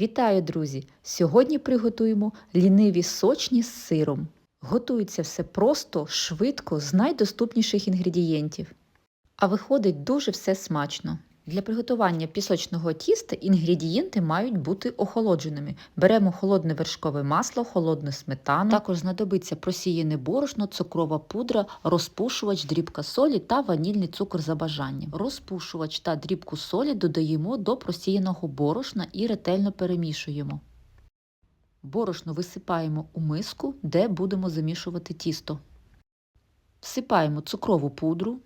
Вітаю, друзі! Сьогодні приготуємо ліниві сочні з сиром. Готується все просто, швидко, з найдоступніших інгредієнтів. А виходить дуже все смачно. Для приготування пісочного тіста інгредієнти мають бути охолодженими. Беремо холодне вершкове масло, холодну сметану, також знадобиться просіяне борошно, цукрова пудра, розпушувач, дрібка солі та ванільний цукор за бажанням. Розпушувач та дрібку солі додаємо до просіяного борошна і ретельно перемішуємо. Борошно висипаємо у миску, де будемо замішувати тісто. Всипаємо цукрову пудру.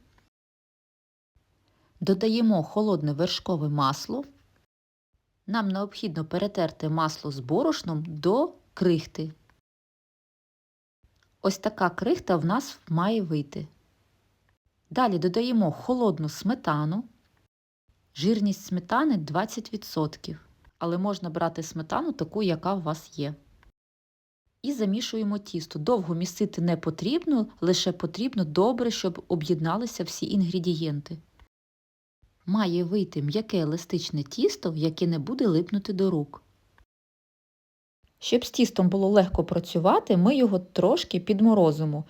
Додаємо холодне вершкове масло. Нам необхідно перетерти масло з борошном до крихти. Ось така крихта в нас має вийти. Далі додаємо холодну сметану. Жирність сметани 20%, але можна брати сметану таку, яка у вас є. І замішуємо тісто. Довго місити не потрібно, лише потрібно добре, щоб об'єдналися всі інгредієнти має вийти м'яке еластичне тісто, яке не буде липнути до рук. Щоб з тістом було легко працювати, ми його трошки підморозимо.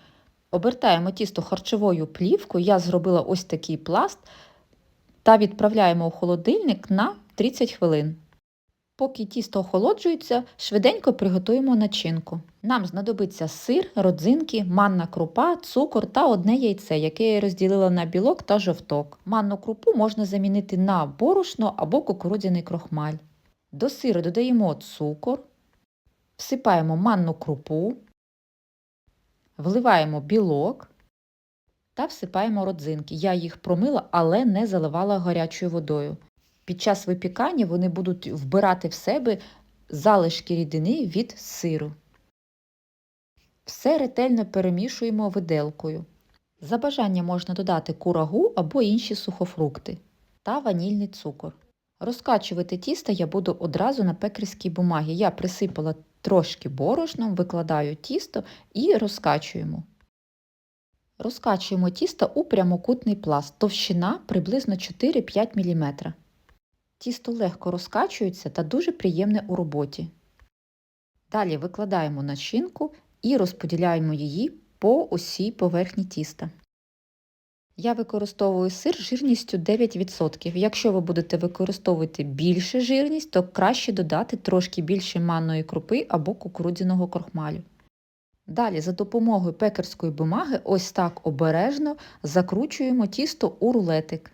Обертаємо тісто харчовою плівкою, я зробила ось такий пласт, та відправляємо у холодильник на 30 хвилин. Поки тісто охолоджується, швиденько приготуємо начинку. Нам знадобиться сир, родзинки, манна крупа, цукор та одне яйце, яке я розділила на білок та жовток. Манну крупу можна замінити на борошно або кукурудзяний крохмаль. До сиру додаємо цукор, всипаємо манну крупу, вливаємо білок та всипаємо родзинки. Я їх промила, але не заливала гарячою водою. Під час випікання вони будуть вбирати в себе залишки рідини від сиру. Все ретельно перемішуємо виделкою. За бажання можна додати курагу або інші сухофрукти та ванільний цукор. Розкачувати тісто я буду одразу на пекарській бумагі. Я присипала трошки борошном, викладаю тісто і розкачуємо. Розкачуємо тісто у прямокутний пласт, товщина приблизно 4-5 мм. Тісто легко розкачується та дуже приємне у роботі. Далі викладаємо начинку і розподіляємо її по усій поверхні тіста. Я використовую сир жирністю 9%. Якщо ви будете використовувати більше жирність, то краще додати трошки більше манної крупи або кукурудзяного крохмалю. Далі за допомогою пекарської бумаги ось так обережно закручуємо тісто у рулетик.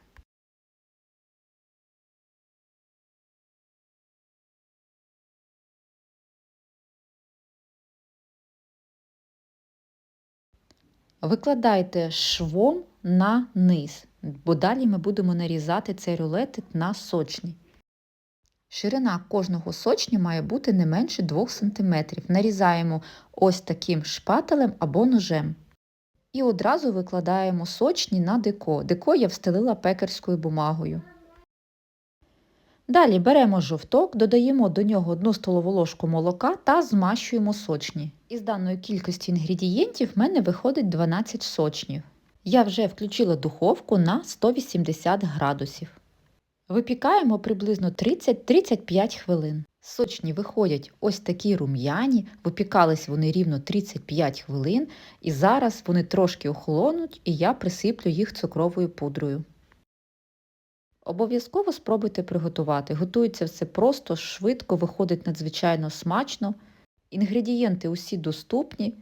Викладайте швом на низ, бо далі ми будемо нарізати цей рулетик на сочні. Ширина кожного сочня має бути не менше 2 см. Нарізаємо ось таким шпателем або ножем. І одразу викладаємо сочні на деко. Деко я встелила пекарською бумагою. Далі беремо жовток, додаємо до нього 1 столову ложку молока та змащуємо сочні. Із даної кількості інгредієнтів в мене виходить 12 сочнів. Я вже включила духовку на 180 градусів. Випікаємо приблизно 30-35 хвилин. Сочні виходять ось такі рум'яні, випікались вони рівно 35 хвилин, і зараз вони трошки охолонуть, і я присиплю їх цукровою пудрою. Обов'язково спробуйте приготувати. Готується все просто, швидко, виходить надзвичайно смачно. Інгредієнти усі доступні.